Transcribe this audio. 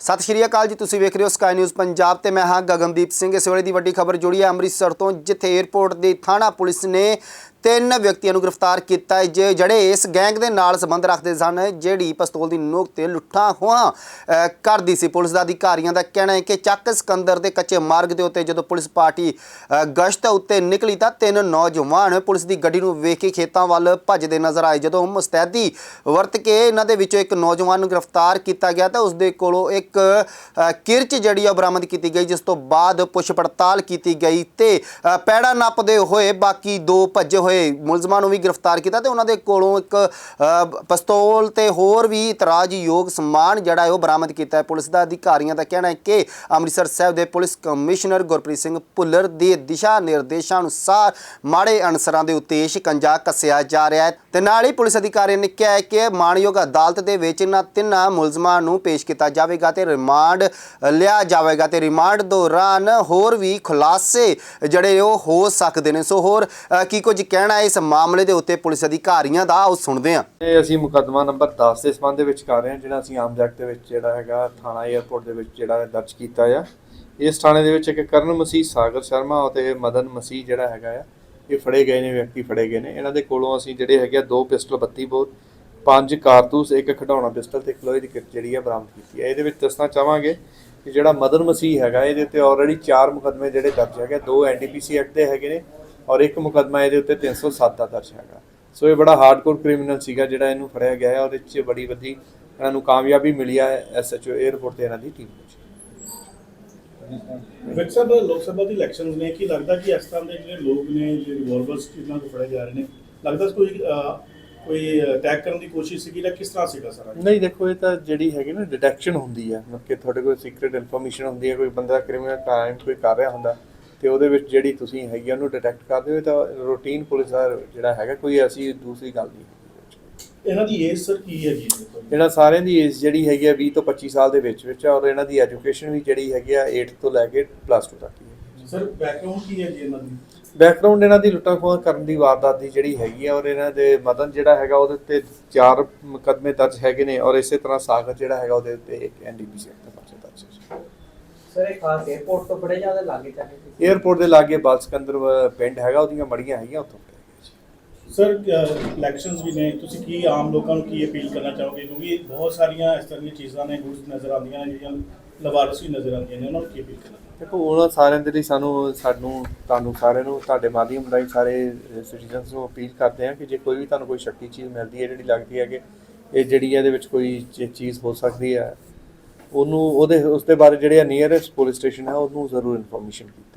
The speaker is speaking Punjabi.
ਸਤਿ ਸ਼੍ਰੀ ਅਕਾਲ ਜੀ, ਤੁਸੀਂ ਵੇਖ ਰਹੇ ਹੋ ਸਕਾਈ ਨਿਊਜ਼ ਪੰਜਾਬ ਤੇ ਮੈਂ ਹਾਂ ਗਗਨਦੀਪ ਸਿੰਘ। ਇਸ ਵੇਲੇ ਦੀ ਵੱਡੀ ਖਬਰ ਜੁੜੀ ਹੈ ਅੰਮ੍ਰਿਤਸਰ ਤੋਂ, ਜਿੱਥੇ 에ਅਰਪੋਰਟ ਦੀ ਥਾਣਾ ਪੁਲਿਸ ਨੇ ਤਿੰਨ ਵਿਅਕਤੀਆਂ ਨੂੰ ਗ੍ਰਿਫਤਾਰ ਕੀਤਾ ਹੈ ਜੇ- ਜਿਹੜੇ ਇਸ ਗੈਂਗ ਦੇ ਨਾਲ ਸੰਬੰਧ ਰੱਖਦੇ ਸਨ ਜਿਹੜੀ ਪਿਸਤੌਲ ਦੀ ਨੋਕ ਤੇ ਲੁੱਟਾਂ ਖੋਹਾਂ ਕਰਦੀ ਸੀ। ਪੁਲਿਸ ਦਾ ਅਧਿਕਾਰੀਆਂ ਦਾ ਕਹਿਣਾ ਹੈ ਕਿ ਚੱਕ ਸਿਕੰਦਰ ਦੇ ਕੱਚੇ ਮਾਰਗ ਦੇ ਉੱਤੇ ਜਦੋਂ ਪੁਲਿਸ ਪਾਰਟੀ ਗਸ਼ਤ ਉੱਤੇ ਨਿਕਲੀ ਤਾਂ ਤਿੰਨ ਨੌਜਵਾਨ ਪੁਲਿਸ ਦੀ ਗੱਡੀ ਨੂੰ ਵੇਖ ਕੇ ਖੇਤਾਂ ਵੱਲ ਭੱਜਦੇ ਨਜ਼ਰ ਆਏ। ਜਦੋਂ ਮੁਸਤੈਦੀ ਵਰਤ ਕੇ ਇਹਨਾਂ ਦੇ ਵਿੱਚੋਂ ਇੱਕ ਨੌਜਵਾਨ ਨੂੰ ਗ੍ਰਿਫਤਾਰ ਕੀਤਾ ਗਿਆ ਤਾਂ ਉਸ ਦੇ ਕੋਲੋਂ ਇੱਕ ਕਿਰਚ ਜਿਹੜੀ ਆ ਬਰਾਮਦ ਕੀਤੀ ਗਈ ਜਿਸ ਤੋਂ ਬਾਅਦ ਪੁੱਛ ਪੜਤਾਲ ਕੀਤੀ ਗਈ ਤੇ ਅ, ਪੈੜਾ ਨੱਪਦੇ ਹੋਏ ਬਾਕੀ ਦੋ ਭੱਜੇ ਹੋਏ ਮੁਲਜ਼ਮਾਂ ਨੂੰ ਵੀ ਗ੍ਰਿਫਤਾਰ ਕੀਤਾ ਤੇ ਉਹਨਾਂ ਦੇ ਕੋਲੋਂ ਇੱਕ ਅ, ਪਿਸਤੌਲ ਤੇ ਹੋਰ ਵੀ ਇਤਰਾਜ਼ਯੋਗ ਸਮਾਨ ਜਿਹੜਾ ਹੈ ਉਹ ਬਰਾਮਦ ਕੀਤਾ ਹੈ। ਪੁਲਿਸ ਦਾ ਅਧਿਕਾਰੀਆਂ ਦਾ ਕਹਿਣਾ ਹੈ ਕਿ ਅੰਮ੍ਰਿਤਸਰ ਸਾਹਿਬ ਦੇ ਪੁਲਿਸ ਕਮਿਸ਼ਨਰ ਗੁਰਪ੍ਰੀਤ ਸਿੰਘ ਭੁੱਲਰ ਦੇ ਦਿਸ਼ਾ ਨਿਰਦੇਸ਼ਾਂ ਅਨੁਸਾਰ ਮਾੜੇ ਅਨਸਰਾਂ ਦੇ ਉੱਤੇ ਸ਼ਿਕੰਜਾ ਕੱਸਿਆ ਜਾ ਰਿਹਾ ਹੈ ਤੇ ਨਾਲ ਹੀ ਪੁਲਿਸ ਅਧਿਕਾਰੀ ਨੇ ਕਿਹਾ ਹੈ ਕਿ ਮਾਣਯੋਗ ਅਦਾਲਤ ਦੇ ਵਿੱਚ ਇਹਨਾਂ ਤਿੰਨਾਂ ਮੁਲਜ਼ਮਾਂ ਨੂੰ ਪੇਸ਼ ਕੀਤਾ ਜਾਵੇਗਾ ਤੇ ਰਿਮਾਂਡ ਲਿਆ ਜਾਵੇਗਾ ਤੇ ਰਿਮਾਂਡ ਦੌਰਾਨ ਹੋਰ ਵੀ ਖੁਲਾਸੇ ਜਿਹੜੇ ਉਹ ਹੋ ਸਕਦੇ ਨੇ। ਸੋ ਹੋਰ ਕੀ ਕੁਝ ਕਹਿਣਾ, ਇਸ ਮਾਮਲੇ ਦੇ ਉੱਤੇ ਪੁਲਿਸ ਅਧਿਕਾਰੀਆਂ ਦਾ ਉਹ ਸੁਣਦੇ ਹਾਂ। ਇਹ ਅਸੀਂ ਮੁਕੱਦਮਾ ਨੰਬਰ 10 ਦੇ ਸੰਬੰਧ ਦੇ ਵਿੱਚ ਕਰ ਰਹੇ ਹਾਂ, ਜਿਹੜਾ ਅਸੀਂ ਆਮ ਜਗਤ ਦੇ ਵਿੱਚ ਜਿਹੜਾ ਹੈਗਾ, ਥਾਣਾ 에ਅਰਪੋਰਟ ਦੇ ਵਿੱਚ ਜਿਹੜਾ ਦਰਜ ਕੀਤਾ ਆ। ਇਸ ਥਾਣੇ ਦੇ ਵਿੱਚ ਇੱਕ ਕਰਨ ਮਸੀਹ ਸਾਗਰ ਸ਼ਰਮਾ ਅਤੇ ਮਦਨ ਮਸੀਹ ਜਿਹੜਾ ਹੈਗਾ ਆ, ਇਹ ਫੜੇ ਗਏ ਨੇ, ਵਿਅਕਤੀ ਫੜੇ ਗਏ ਨੇ। ਇਹਨਾਂ ਦੇ ਕੋਲੋਂ ਅਸੀਂ ਜਿਹੜੇ ਹੈਗੇ ਆ, ਦੋ ਪਿਸਟਲ 32 ਬੋਰ ਪੰਜ ਕਾਰਤੂਸ, ਇੱਕ ਖਿਡੌਣਾ ਪਿਸਟਲ ਤੇ ਇੱਕ ਦੀ ਕਿਰਚ ਜਿਹੜੀ ਆ ਬਰਾਮਦ ਕੀਤੀ ਹੈ ਇਹਦੇ ਵਿੱਚ ਦੱਸਣਾ ਚਾਹਾਂਗੇ ਕਿ ਜਿਹੜਾ ਮਦਨ ਮਸੀਹ ਹੈਗਾ, ਇਹਦੇ ਉੱਤੇ ਆਲਰੇਡੀ ਚਾਰ ਮੁਕੱਦਮੇ ਜਿਹੜੇ ਦਰਜ ਹੈਗੇ ਦੋ ਐਨਡੀਪੀਸੀ ਐਕਟ ਦੇ ਹੈਗੇ ਨੇ ਔਰ ਇੱਕ ਮੁਕੱਦਮਾ ਇਹਦੇ ਉੱਤੇ 307 ਦਾ ਦਰਜ ਹੈਗਾ। ਸੋ ਇਹ ਬੜਾ ਹਾਰਡਕੋਰ ਕ੍ਰਿਮੀਨਲ ਸੀਗਾ ਜਿਹੜਾ ਇਹਨੂੰ ਫੜਿਆ ਗਿਆ ਹੈ ਔਰ ਇਹ 'ਚ ਬੜੀ ਵੱਡੀ ਇਹਨਾਂ ਨੂੰ ਕਾਮਯਾਬੀ ਮਿਲੀ ਹੈ ਐਸਐਚਓ 에ਅਰਪੋਰਟ ਤੇ ਇਹਨਾਂ ਦੀ ਟੀਮ ਵਿੱਚ। ਵਿਕ ਸਾਹਿਬ ਲੋਕ ਸਭਾ ਦੀ ਇਲੈਕਸ਼ਨਸ ਨੇ ਕੀ ਲੱਗਦਾ ਕਿ ਇਸ ਤਰ੍ਹਾਂ ਦੇ ਜਿਹੜੇ ਲੋਕ ਨੇ ਜਿਹੜੇ ਰਿਵੋਲਵਰਸ ਇਹਨਾਂ ਤੋਂ ਫੜੇ ਜਾ ਰਹੇ ਨੇ ਲੱਗਦਾ ਕੋਈ ਕੋਈ ਅਟੈਕ ਕਰਨ ਦੀ ਕੋਸ਼ਿਸ਼ ਸੀਗੀ ਜਾਂ ਕਿਸ ਤਰ੍ਹਾਂ ਸੀਗਾ ਸਾਰਾ? ਨਹੀਂ ਦੇਖੋ ਇਹ ਤਾਂ ਜਿਹੜੀ ਹੈਗੀ ਨਾ ਡਿਟੈਕਸ਼ਨ ਹੁੰਦੀ ਹੈ ਮਤਲਬ ਕਿ ਤੁਹਾਡੇ ਕੋਲ ਸੀਕ੍ਰੀਟ ਇਨਫੋਰਮੇਸ਼ਨ ਹੁੰਦੀ ਹੈ ਕੋਈ ਬੰਦਾ ਕ੍ਰਿਮੀਨਲ ਕ੍ਰਾਈਮ ਕੋਈ ਕਰ ਰਿਹਾ ਹੁੰਦਾ ਤੇ ਉਹਦੇ ਵਿੱਚ ਜਿਹੜੀ ਤੁਸੀਂ ਹੈਗੀ ਉਹਨੂੰ ਡਿਟੈਕਟ ਕਰਦੇ ਹੋ ਤਾਂ ਰੂਟੀਨ ਪੁਲਿਸ ਦਾ ਜਿਹੜਾ ਹੈਗਾ ਕੋਈ ਐਸੀ ਦੂਸਰੀ ਗੱਲ ਨਹੀਂ। ਹੈਗੀ। ਇਹਨਾਂ ਦੀ ਏਜ ਸਰ ਕੀ ਹੈਗੀ ਇਹਨਾਂ ਸਾਰਿਆਂ ਦੀ ਏਜ ਜਿਹੜੀ ਹੈਗੀ ਆ 20 ਤੋਂ 25 ਸਾਲ ਦੇ ਵਿੱਚ ਵਿੱਚ ਔਰ ਇਹਨਾਂ ਦੀ ਐਜੂਕੇਸ਼ਨ ਵੀ ਜਿਹੜੀ ਹੈਗੀ ਆ 8 ਤੋਂ ਲੈ ਕੇ ਪਲੱਸ 2 ਤੱਕ ਹੀ ਸਰ ਬੈਕਗ੍ਰਾਉਂਡ ਕੀ ਹੈ ਜੀ ਇਹਨਾਂ ਦੀ? ਬੈਕਗ੍ਰਾਉਂਡ ਇਹਨਾਂ ਦੀ ਲੁੱਟਾਂ ਖੋਹਾਂ ਕਰਨ ਦੀ ਵਾਰਦਾਤ ਦੀ ਜਿਹੜੀ ਹੈਗੀ ਆ ਔਰ ਇਹਨਾਂ ਦੇ ਮਦਨ ਜਿਹੜਾ ਹੈਗਾ ਉਹਦੇ ਉੱਤੇ ਚਾਰ ਮੁਕੱਦਮੇ ਦਰਜ ਹੈਗੇ ਨੇ ਔਰ ਇਸੇ ਤਰ੍ਹਾਂ ਸਾਗਰ ਜਿਹੜਾ ਹੈਗਾ ਉਹਦੇ ਉੱਤੇ ਇੱਕ ਐਨਡੀਪੀਸੀ ਐਕਟ ਦਾ ਪਰਚਾ ਦਰਜ ਹੈ। ਸਰ ਇਹ ਖਾਸ ਲਾਗੇ ਚੱਲੇ 에어ਪੋਰਟ ਪਿੰਡ ਹੈਗਾ ਉਹਦੀਆਂ ਮੜੀਆਂ ਹੈਗੀਆਂ ਉੱਥੋਂ। ਸਰ ਇਲੈਕਸ਼ਨਸ ਵੀ ਨੇ। ਤੁਸੀਂ ਕੀ ਆਮ ਲੋਕਾਂ ਨੂੰ ਕੀ ਅਪੀਲ ਕਰਨਾ ਚਾਹੋਗੇ? ਕਿਉਂਕਿ ਬਹੁਤ ਸਾਰੀਆਂ ਇਸ ਤਰ੍ਹਾਂ ਦੀਆਂ ਚੀਜ਼ਾਂ ਨੇ ਗੁੱਡਸ ਨਜ਼ਰ ਆਉਂਦੀਆਂ ਨੇ ਜਿਹੜੀਆਂ ਲਵਾਰਸ ਨਜ਼ਰ ਆਉਂਦੀਆਂ ਨੇ। ਉਹਨਾਂ ਨੂੰ ਕੀ ਅਪੀਲ ਕਰਨਾ ਦੇਖੋ ਉਹਨਾਂ ਸਾਰਿਆਂ ਦੇ ਲਈ ਸਾਨੂੰ ਸਾਨੂੰ ਤੁਹਾਨੂੰ ਸਾਰਿਆਂ ਨੂੰ ਤੁਹਾਡੇ ਮਾਧਿਅਮ ਰਾਹੀਂ ਸਾਰੇ ਸਿਟੀਜ਼ਨਸ ਨੂੰ ਅਪੀਲ ਕਰਦੇ ਹਾਂ ਕਿ ਜੇ ਕੋਈ ਵੀ ਤੁਹਾਨੂੰ ਕੋਈ ਸ਼ੱਕੀ ਚੀਜ਼ ਮਿਲਦੀ ਹੈ ਜਿਹੜੀ ਲੱਗਦੀ ਹੈ ਕਿ ਇਹ ਜਿਹੜੀ ਇਹਦੇ ਵਿੱਚ ਕੋਈ ਚੀਜ਼ ਹੋ ਸਕਦੀ ਹੈ ਉਹਨੂੰ ਉਹਦੇ ਉਸ ਦੇ ਬਾਰੇ ਜਿਹੜੇ ਨੀਅਰੈਸਟ ਪੁਲਿਸ ਸਟੇਸ਼ਨ ਹੈ ਉਹਨੂੰ ਜ਼ਰੂਰ ਇਨਫੋਰਮੇਸ਼ਨ ਕੀਤੀ